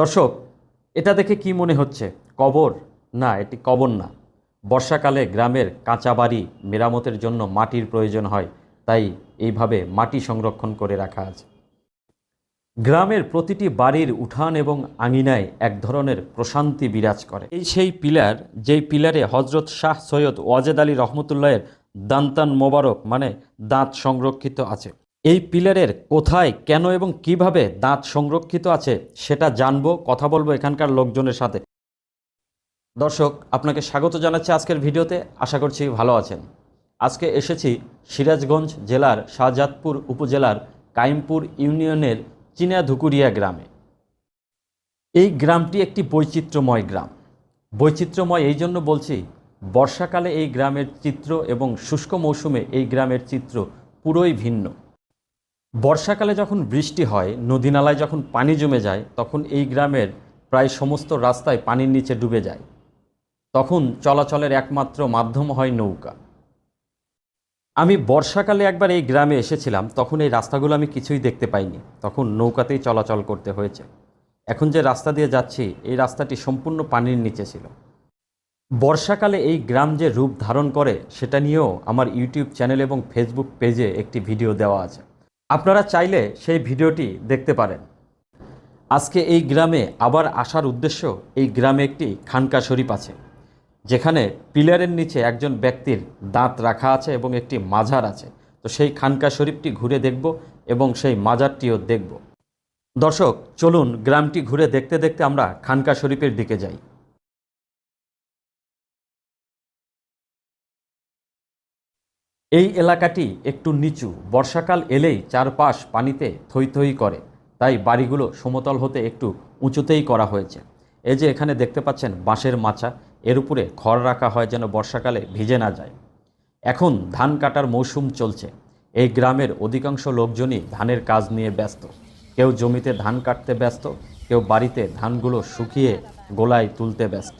দর্শক, এটা দেখে কি মনে হচ্ছে? কবর? না, এটি কবর না। বর্ষাকালে গ্রামের কাঁচা বাড়ি মেরামতের জন্য মাটির প্রয়োজন হয়, তাই এইভাবে মাটি সংরক্ষণ করে রাখা আছে। গ্রামের প্রতিটি বাড়ির উঠান এবং আঙিনায় এক ধরনের প্রশান্তি বিরাজ করে। এই সেই পিলার, যেই পিলারে হজরত শাহ সৈয়দ ওয়াজেদ আলী রহমতুল্লাহের দান্তান মোবারক মানে দাঁত সংরক্ষিত আছে। এই পিলারের কোথায়, কেন এবং কীভাবে দাঁত সংরক্ষিত আছে সেটা জানব, কথা বলব এখানকার লোকজনের সাথে। দর্শক, আপনাকে স্বাগত জানাচ্ছি আজকের ভিডিওতে, আশা করছি ভালো আছেন। আজকে এসেছি সিরাজগঞ্জ জেলার শাহজাদপুর উপজেলার কাইমপুর ইউনিয়নের চিনা ধুকুরিয়া গ্রামে। এই গ্রামটি একটি বৈচিত্র্যময় গ্রাম। বৈচিত্র্যময় এই জন্য বলছি, বর্ষাকালে এই গ্রামের চিত্র এবং শুষ্ক মৌসুমে এই গ্রামের চিত্র পুরোই ভিন্ন। বর্ষাকালে যখন বৃষ্টি হয় নদী নালায় যখন পানি জমে যায়, তখন এই গ্রামের প্রায় সমস্ত রাস্তায় পানির নিচে ডুবে যায়। তখন চলাচলের একমাত্র মাধ্যম হয় নৌকা। আমি বর্ষাকালে একবার এই গ্রামে এসেছিলাম, তখন এই রাস্তাগুলো আমি কিছুই দেখতে পাইনি। তখন নৌকাতেই চলাচল করতে হয়েছে। এখন যে রাস্তা দিয়ে যাচ্ছি, এই রাস্তাটি সম্পূর্ণ পানির নিচে ছিল। বর্ষাকালে এই গ্রাম যে রূপ ধারণ করে, সেটা নিয়েও আমার ইউটিউব চ্যানেল এবং ফেসবুক পেজে একটি ভিডিও দেওয়া আছে। আপনারা চাইলে সেই ভিডিওটি দেখতে পারেন। আজকে এই গ্রামে আবার আসার উদ্দেশ্য এই গ্রামে একটি খানকা শরীফ আছে, যেখানে পিলারের নিচে একজন ব্যক্তির দাঁত রাখা আছে এবং একটি মাজার আছে। তো সেই খানকা শরীফটি ঘুরে দেখব এবং সেই মাজারটিও দেখব। দর্শক, চলুন গ্রামটি ঘুরে দেখতে দেখতে আমরা খানকা শরীফের দিকে যাই। এই এলাকাটি একটু নিচু। বর্ষাকাল এলেই চারপাশ পানিতে থই করে। তাই বাড়িগুলো সমতল হতে একটু উঁচুতেই করা হয়েছে। এই যে এখানে দেখতে পাচ্ছেন বাঁশের মাচা, এর উপরে খড় রাখা হয় যেন বর্ষাকালে ভিজে না যায়। এখন ধান কাটার মৌসুম চলছে। এই গ্রামের অধিকাংশ লোকজনই ধানের কাজ নিয়ে ব্যস্ত। কেউ জমিতে ধান কাটতে ব্যস্ত, কেউ বাড়িতে ধানগুলো শুকিয়ে গোলায় তুলতে ব্যস্ত।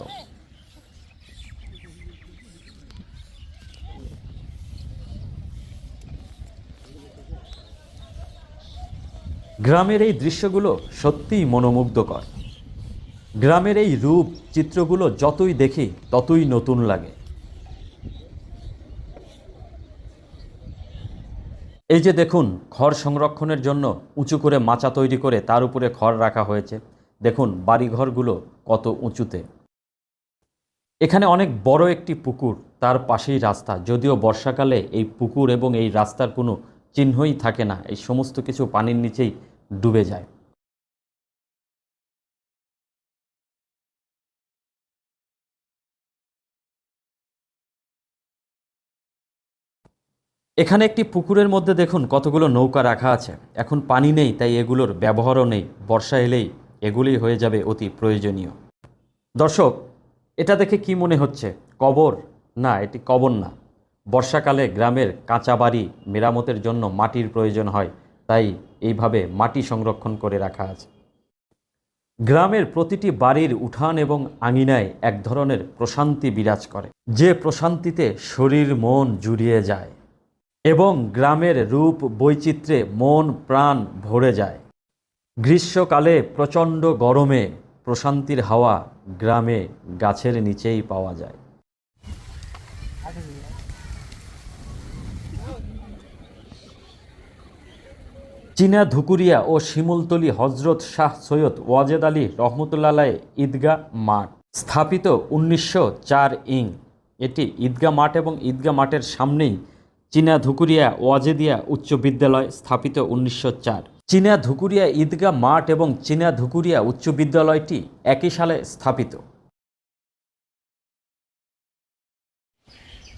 গ্রামের এই দৃশ্যগুলো সত্যিই মনোমুগ্ধকর। গ্রামের এই রূপ, চিত্রগুলো যতই দেখি, ততই নতুন লাগে। এই যে দেখুন, খড় সংরক্ষণের জন্য উঁচু করে মাচা তৈরি করে তার উপরে খড় রাখা হয়েছে। দেখুন বাড়িঘরগুলো কত উঁচুতে। এখানে অনেক বড় একটি পুকুর, তার পাশেই রাস্তা। যদিও বর্ষাকালে এই পুকুর এবং এই রাস্তার কোনো চিহ্নই থাকে না। এই সমস্ত কিছু পানির নিচেই ডুবে যায়। এখানে একটি পুকুরের মধ্যে দেখুন কতগুলো নৌকা রাখা আছে। এখন পানি নেই, তাই এগুলোর ব্যবহারও নেই। বর্ষা এলেই এগুলি হয়ে যাবে অতি প্রয়োজনীয়। দর্শক, এটা দেখে কি মনে হচ্ছে? কবর? না, এটি কবর না। বর্ষাকালে গ্রামের কাঁচা বাড়ি মেরামতের জন্য মাটির প্রয়োজন হয়। তাই এইভাবে মাটি সংরক্ষণ করে রাখা আছে। গ্রামের প্রতিটি বাড়ির উঠান এবং আঙিনায় এক ধরনের প্রশান্তি বিরাজ করে। যে প্রশান্তিতে শরীর মন জুড়িয়ে যায় এবং গ্রামের রূপ বৈচিত্র্যে মন প্রাণ ভরে যায়। গ্রীষ্মকালে প্রচণ্ড গরমে প্রশান্তির হাওয়া গ্রামে গাছের নিচেই পাওয়া যায়। চীনা ধুকুরিয়া ও শিমুলতলি হজরত শাহ সৈয়দ ওয়াজেদ আলী রহমতুল্লাহ ঈদগাহ মাঠ স্থাপিত উনিশশো চার ইং। এটি ঈদগাহ মাঠ এবং ঈদগাহ মাঠের সামনেই চীনা ধুকুরিয়া ওয়াজেদিয়া উচ্চ বিদ্যালয় স্থাপিত উনিশশো চার। চীনা ধুকুরিয়া ঈদগাহ মাঠ এবং চীনা ধুকুরিয়া উচ্চ বিদ্যালয়টি একই সালে স্থাপিত।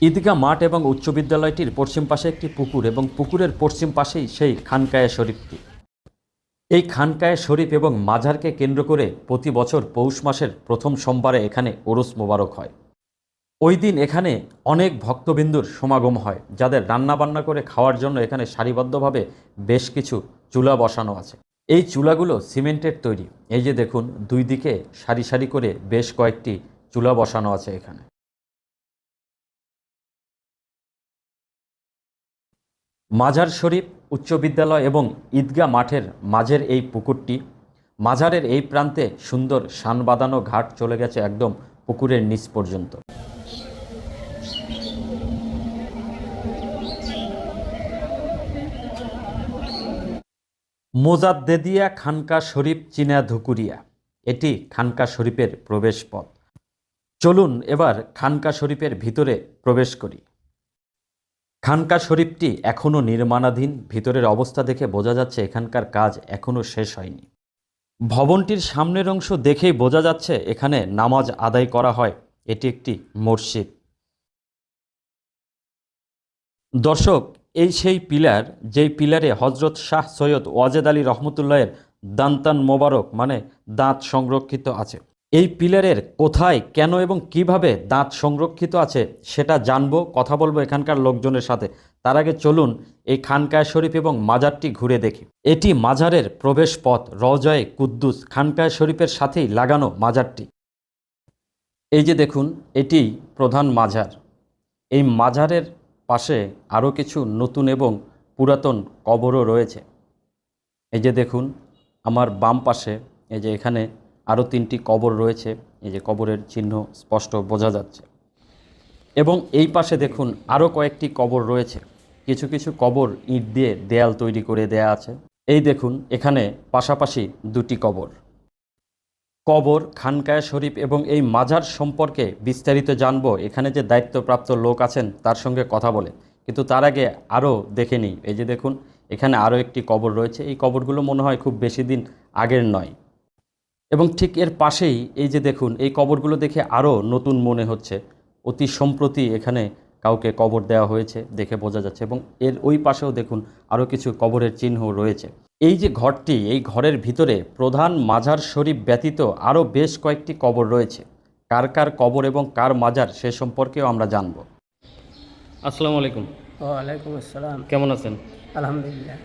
ঈদগাহ মাঠ এবং উচ্চ বিদ্যালয়টির পশ্চিম পাশে একটি পুকুর এবং পুকুরের পশ্চিম পাশেই সেই খানকায়া শরীফটি। এই খানকায়া শরীফ এবং মাঝারকে কেন্দ্র করে প্রতি বছর পৌষ মাসের প্রথম সোমবারে এখানে ওরস মোবারক হয়। ওই দিন এখানে অনেক ভক্তবিন্দুর সমাগম হয়, যাদের রান্না বান্না করে খাওয়ার জন্য এখানে সারিবদ্ধভাবে বেশ কিছু চুলা বসানো আছে। এই চুলাগুলো সিমেন্টের তৈরি। এই যে দেখুন, দুই দিকে সারি সারি করে বেশ কয়েকটি চুলা বসানো আছে এখানে। মাজার শরীফ, উচ্চ বিদ্যালয় এবং ঈদগাহ মাঠের মাঝের এই পুকুরটি মাঝারের এই প্রান্তে সুন্দর শান বাঁধানো ঘাট চলে গেছে একদম পুকুরের নিচ পর্যন্ত। মোজাদ্দেদিয়া খানকা শরীফ, চীনা ধুকুরিয়া। এটি খানকা শরীফের প্রবেশ পথ। চলুন এবার খানকা শরীফের ভিতরে প্রবেশ করি। খানকা শরীফটি এখনও নির্মাণাধীন, ভিতরের অবস্থা দেখে বোঝা যাচ্ছে এখানকার কাজ এখনও শেষ হয়নি। ভবনটির সামনের অংশ দেখেই বোঝা যাচ্ছে এখানে নামাজ আদায় করা হয়, এটি একটি মসজিদ। দর্শক, এই সেই পিলার, যেই পিলারে হজরত শাহ সৈয়দ ওয়াজেদ আলী রহমতুল্লাহের দান্তান মোবারক মানে দাঁত সংরক্ষিত আছে। এই পিলারের কোথায়, কেন এবং কীভাবে দাঁত সংরক্ষিত আছে সেটা জানব, কথা বলব এখানকার লোকজনের সাথে। তার আগে চলুন এই খানকায় শরীফ এবং মাজারটি ঘুরে দেখি। এটি মাজারের প্রবেশ পথ রজয়ে কুদ্দুস, খানকায় শরীফের সাথেই লাগানো মাজারটি। এই যে দেখুন, এটি প্রধান মাজার। এই মাজারের পাশে আরও কিছু নতুন এবং পুরাতন কবরও রয়েছে। এই যে দেখুন, আমার বাম পাশে, এই যে এখানে আরও তিনটি কবর রয়েছে। এই যে কবরের চিহ্ন স্পষ্ট বোঝা যাচ্ছে। এবং এই পাশে দেখুন আরও কয়েকটি কবর রয়েছে। কিছু কিছু কবর ইট দিয়ে দেয়াল তৈরি করে দেয়া আছে। এই দেখুন, এখানে পাশাপাশি দুটি কবর। কবর খানকায়া শরীফ এবং এই মাজার সম্পর্কে বিস্তারিত জানব। এখানে যে দায়িত্বপ্রাপ্ত লোক আছেন, তার সঙ্গে কথা বলে। কিন্তু তার আগে আরও দেখে নিই। এই যে দেখুন, এখানে আরও একটি কবর রয়েছে। এই কবরগুলো মনে হয় খুব বেশি দিন আগের নয়। এবং ঠিক এর পাশেই এই যে দেখুন এই কবরগুলো দেখে আরও নতুন মনে হচ্ছে। অতি সম্প্রতি এখানে কাউকে কবর দেওয়া হয়েছে দেখে বোঝা যাচ্ছে এবং এর ওই পাশেও দেখুন আরও কিছু কবরের চিহ্ন রয়েছে। এই যে ঘরটি এই ঘরের ভিতরে প্রধান মাজার শরীফ ব্যতীত আরও বেশ কয়েকটি কবর রয়েছে। কার কার কবর এবং কার মাজার সে সম্পর্কেও আমরা জানব। আসসালামু আলাইকুম। ওয়ালাইকুম আসসালাম। কেমন আছেন? আলহামদুলিল্লাহ।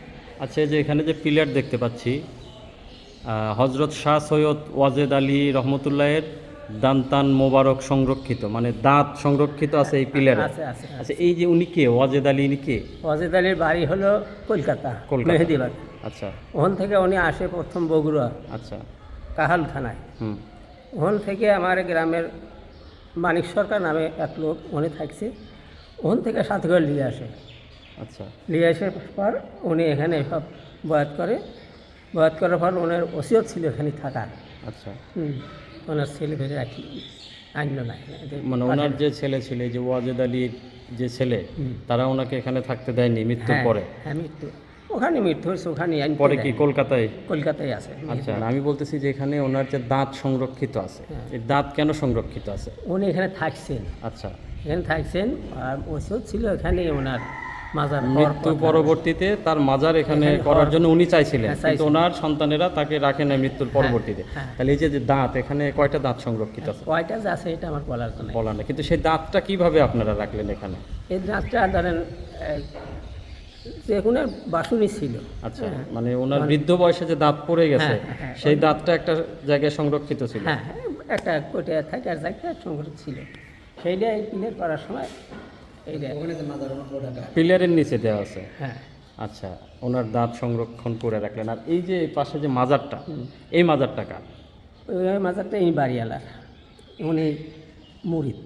আচ্ছা এই যে এখানে যে পিলার দেখতে পাচ্ছি হজরত শাহ সৈয়দ ওয়াজেদ আলী রহমতুল্লাহের দান্তান মোবারক সংরক্ষিত মানে দাঁত সংরক্ষিত আছে এই পিলারে আছে আছে আছে। আচ্ছা এই যে উনি কে? ওয়াজেদ আলী ইনি কে? ওয়াজেদ আলীর বাড়ি হলো কলকাতা। মেহেদিবাদ আচ্ছা। ওখান থেকে উনি আসে প্রথম বগুড়া আচ্ছা। কাহাল থানায়। হুম। ওখান থেকে আমার গ্রামের মানিক সরকার নামে এক লোক উনি থাকছে ওখান থেকে করে নিয়ে আসে। আচ্ছা। নিয়ে আসার পর উনি এখানে সব বয়াত করে। বয়াত করার পর ওনার ওসিয়ত ছিল এখানে থাকার। আচ্ছা। হুম ওনার ছেলে ফেলে রাখি আনলো না মানে ওনার যে ছেলে ছিল যে ওয়াজেদ আলীর যে ছেলে তারা ওনাকে এখানে থাকতে দেয়নি মৃত্যুর হ্যাঁ, পরে? হ্যাঁ মৃত্যু। ওখানে মৃত্যু হয়েছে ওখানে পরে কি কলকাতায়? কলকাতায় আছে। আচ্ছা আমি বলতেছি যে এখানে ওনার যে দাঁত সংরক্ষিত আছে এই দাঁত কেন সংরক্ষিত আছে? উনি এখানে থাকছেন। আচ্ছা। এখানে থাকছেন আর ওষুধ ছিল এখানে ওনার মাজার মৃত্যু পরবর্তীতে তার মাজার এখানে করার জন্য উনি চাইছিলেন। হ্যাঁ, কিন্তু ওনার সন্তানেরা তাকে রাখে না মৃত্যুর পরবর্তীতে। হ্যাঁ। তাহলে এই যে দাঁত এখানে কয়টা দাঁত সংরক্ষিত আছে? কয়টা যে আছে এটা আমার বলার জন্য বলা না কিন্তু সেই দাঁতটা কীভাবে আপনারা রাখলেন এখানে? এই দাঁতটা ধরেন যে কোনো বাসুনি ছিল। আচ্ছা মানে ওনার বৃদ্ধ বয়সে যে দাঁত পড়ে গেছে হ্যাঁ, হ্যাঁ, সেই দাঁতটা একটা জায়গায় সংরক্ষিত ছিল? হ্যাঁ হ্যাঁ, একটা কোটে থাকার জায়গা সংগ্রহ ছিল। সেইটাই ক্লিয়ার করার সময় পিলারের নিচে দেওয়া আছে। হ্যাঁ। আচ্ছা ওনার দাঁত সংরক্ষণ করে রাখলেন। আর এই যে পাশে যে মাজারটা এই মাজারটা কার? মাজারটা এই বাড়িওয়ালার। উনি মুরিদ।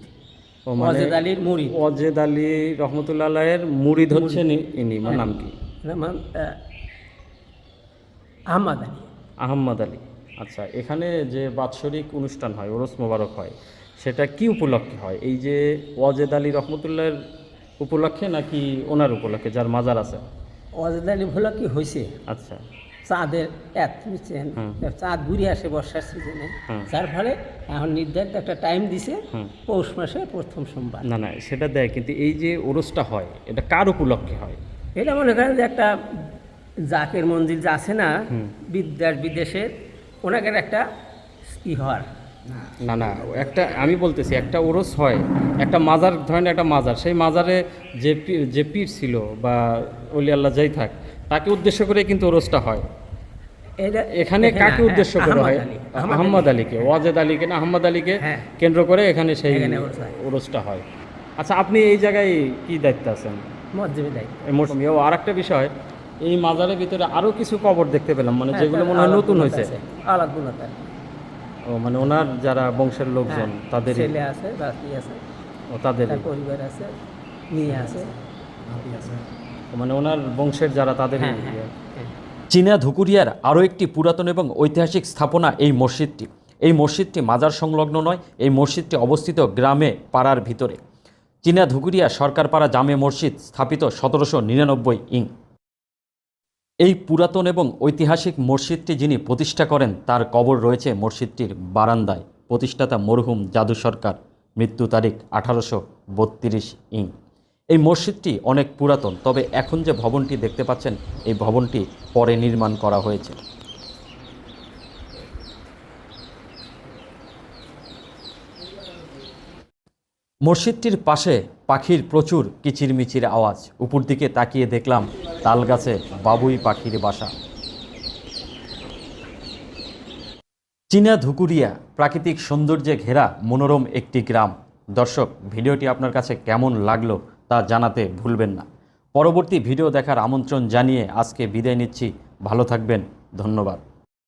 ও মানে ওয়াজেদ আলীর মুরিদ। ওয়াজেদ আলী রহমতুল্লাহ আলাইয়ের মুরিদ। হচ্ছেন ইনি নাম কি? নাম আহ, আহমদ আলী। আহম্মদ আলী। আচ্ছা এখানে যে বাৎসরিক অনুষ্ঠান হয় ওরস মোবারক হয় সেটা কি উপলক্ষে হয়? এই যে ওয়াজেদ আলী রহমতুল্লাহের উপলক্ষে নাকি ওনার উপলক্ষে যার মাজার আছে? ওয়াজেদ আলী ভোলা কি হয়েছে আচ্ছা। চাঁদের এত বুঝছেন? চাঁদ ঘুরে আসে বর্ষার সিজনে যার ফলে এখন নির্ধারিত একটা টাইম দিছে পৌষ মাসে প্রথম সোমবার। না না সেটা দেয় কিন্তু এই যে ওরসটা হয় এটা কার উপলক্ষে হয়? এটা মনে করেন যে একটা জাকের মন্দির যে আছে না বিদ্যার বিদেশের ওনাকে একটা ই হওয়ার। না না একটা আমি বলতেছি একটা ওরস হয় একটা মাজার ধরেন একটা মাজার সেই মাজারে যে যে পীর ছিল বা অলি আল্লাহ যাই থাক তাকে উদ্দেশ্য করে কিন্তু ওরসটা হয়। এখানে কাকে উদ্দেশ্য করে হয়? আহম্মদ আলীকে ওয়াজেদ আলীকে না আহম্মদ আলীকে হ্যাঁ। কেন্দ্র করে এখানে সেই। ওরসটা হয়। আচ্ছা আপনি এই জায়গায় কি দায়িত্ব আছেন? মৌসুমি ও আর একটা বিষয় এই মাজারের ভিতরে আরও কিছু কবর দেখতে পেলাম মানে হ্যাঁ, যেগুলো মনে হয় নতুন হয়েছে। আলাদ ও মানে ওনার যারা বংশের লোকজন তাদের ছেলে আছে বাকি আছে ও তাদের পরিবার আছে মেয়ে আছে। মানে ওনার বংশের যারা তাদের হ্যাঁ হ্যাঁ হ্যাঁ। চীনা ধুকুরিয়ার আরও একটি পুরাতন এবং ঐতিহাসিক স্থাপনা এই মসজিদটি। এই মসজিদটি মাজার সংলগ্ন নয় এই মসজিদটি অবস্থিত গ্রামে পাড়ার ভিতরে। চীনা ধুকুরিয়া সরকারপাড়া জামে মসজিদ স্থাপিত সতেরোশো নিরানব্বই ইং। এই পুরাতন এবং ঐতিহাসিক মসজিদটি যিনি প্রতিষ্ঠা করেন, তার কবর রয়েছে মসজিদটির বারান্দায়। প্রতিষ্ঠাতা মরহুম জাদু সরকার, মৃত্যু তারিখ আঠারোশো বত্রিশ ইং। এই মসজিদটি অনেক পুরাতন, তবে এখন যে ভবনটি দেখতে পাচ্ছেন, এই ভবনটি পরে নির্মাণ করা হয়েছে। মসজিদটির পাশে পাখির প্রচুর কিচিরমিচির আওয়াজ। উপর দিকে তাকিয়ে দেখলাম তাল গাছে বাবুই পাখির বাসা। চীনা ধুকুরিয়া প্রাকৃতিক সৌন্দর্যে ঘেরা মনোরম একটি গ্রাম। দর্শক, ভিডিওটি আপনার কাছে কেমন লাগল তা জানাতে ভুলবেন না। পরবর্তী ভিডিও দেখার আমন্ত্রণ জানিয়ে আজকে বিদায় নিচ্ছি। ভালো থাকবেন। ধন্যবাদ।